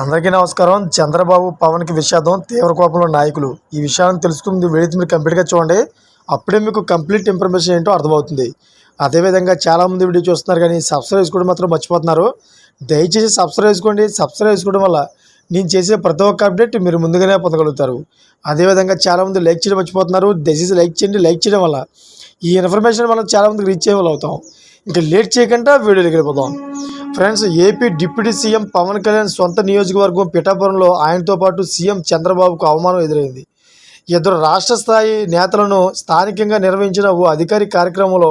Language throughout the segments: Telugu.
అందరికీ నమస్కారం. చంద్రబాబు పవన్కి విషాదం తీవ్ర కోపంలో నాయకులు. ఈ విషయాన్ని తెలుసుకుంది వెళితే మీరు కంప్లీట్గా చూడండి. అప్పుడే మీకు కంప్లీట్ ఇన్ఫర్మేషన్ ఏంటో అర్థమవుతుంది. అదేవిధంగా చాలామంది వీడియో చూస్తున్నారు కానీ సబ్స్క్రైబ్ చేసుకోవడం మాత్రం మర్చిపోతున్నారు. దయచేసి సబ్స్క్రైబ్ చేసుకోండి. సబ్స్క్రైబ్ చేసుకోవడం వల్ల నేను చేసే ప్రతి ఒక్క అప్డేట్ మీరు ముందుగానే పొందగలుగుతారు. అదేవిధంగా చాలామంది లైక్ చేయడం మర్చిపోతున్నారు. దయచేసి లైక్ చేయండి. లైక్ చేయడం వల్ల ఈ ఇన్ఫర్మేషన్ మనం చాలామందికి రీచ్ అయ్యే అవుతాం. ఇంకా లేట్ చేయకుండా వీడియోకి వెళ్ళిపోదాం friends AP deputy CM Pawan Kalyan సొంత నియోజకవర్గం పిఠాపురంలో ఆయనతో పాటు సీఎం చంద్రబాబుకు అవమానం ఎదురైంది. ఇద్దరు రాష్ట్ర స్థాయి నేతలను స్థానికంగా నిర్వహించిన ఓ అధికారి కార్యక్రమంలో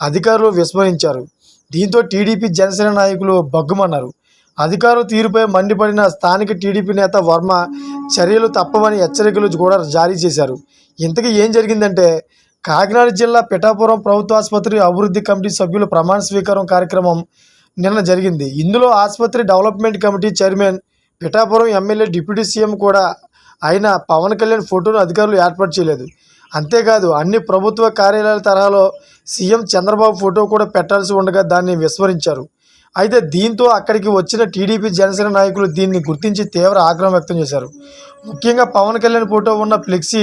అధికారులు విస్మరించారు. దీంతో టీడీపీ జనసేన నాయకులు బగ్గుమన్నారు. అధికారుల తీరుపై మండిపడిన స్థానిక టీడీపీ నేత వర్మ చర్యలు తప్పవని హెచ్చరికలు కూడా జారీ చేశారు. ఇంతకీ ఏం జరిగిందంటే కాకినాడ జిల్లా పిఠాపురం ప్రభుత్వ ఆసుపత్రి అభివృద్ధి కమిటీ సభ్యుల ప్రమాణ స్వీకారం కార్యక్రమం నిన్న జరిగింది. ఇందులో ఆసుపత్రి development committee chairman Pithapuram MLA deputy CM కూడా అయిన పవన్ కళ్యాణ్ ఫోటోను అధికారులు ఏర్పాటు చేయలేదు. అంతేకాదు అన్ని ప్రభుత్వ కార్యాలయాల తరహాలో సీఎం చంద్రబాబు ఫోటో కూడా పెట్టాల్సి ఉండగా దాన్ని విస్మరించారు. అయితే దీంతో అక్కడికి వచ్చిన టీడీపీ జనసేన నాయకులు దీన్ని గుర్తించి తీవ్ర ఆగ్రహం వ్యక్తం చేశారు. ముఖ్యంగా పవన్ కళ్యాణ్ ఫోటో ఉన్న ఫ్లెక్సీ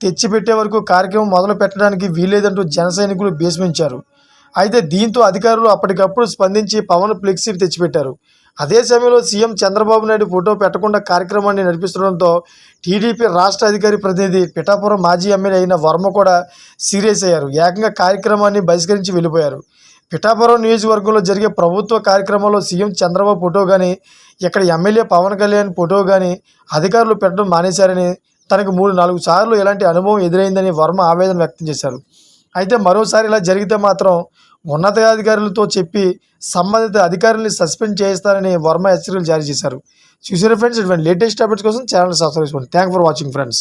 తెచ్చిపెట్టే వరకు కార్యక్రమం మొదలు పెట్టడానికి వీలేదంటూ జన సైనికులు భీష్మించారు. అయితే దీంతో అధికారులు అప్పటికప్పుడు స్పందించి పవన్ ఫ్లెక్సీ తెచ్చిపెట్టారు. అదే సమయంలో సీఎం చంద్రబాబు నాయుడు ఫోటో పెట్టకుండా కార్యక్రమాన్ని నడిపిస్తుండడంతో టీడీపీ రాష్ట్ర అధికారి ప్రతినిధి పిఠాపురం మాజీ ఎమ్మెల్యే అయిన వర్మ కూడా సీరియస్ అయ్యారు. ఏకంగా కార్యక్రమాన్ని బహిష్కరించి వెళ్ళిపోయారు. పిఠాపురం నియోజకవర్గంలో జరిగే ప్రభుత్వ కార్యక్రమంలో సీఎం చంద్రబాబు ఫోటో కానీ ఇక్కడ ఎమ్మెల్యే పవన్ కళ్యాణ్ ఫోటో కానీ అధికారులు పెట్టడం మానేశారని తనకు మూడు నాలుగు సార్లు ఇలాంటి అనుభవం ఎదురైందని వర్మ ఆవేదన వ్యక్తం చేశారు. అయితే మరోసారి ఇలా జరిగితే మాత్రం ఉన్నతాధికారులతో చెప్పి సంబంధిత అధికారుల్ని సస్పెండ్ చేస్తారని వర్మ హెచ్చరికలు జారీ చేశారు. చూసారు ఫ్రెండ్స్ ఇటువంటి లేటెస్ట్ అప్డేట్స్ కోసం ఛానల్ సబ్స్క్రైబ్ చేసుకోండి. Thank for watching friends.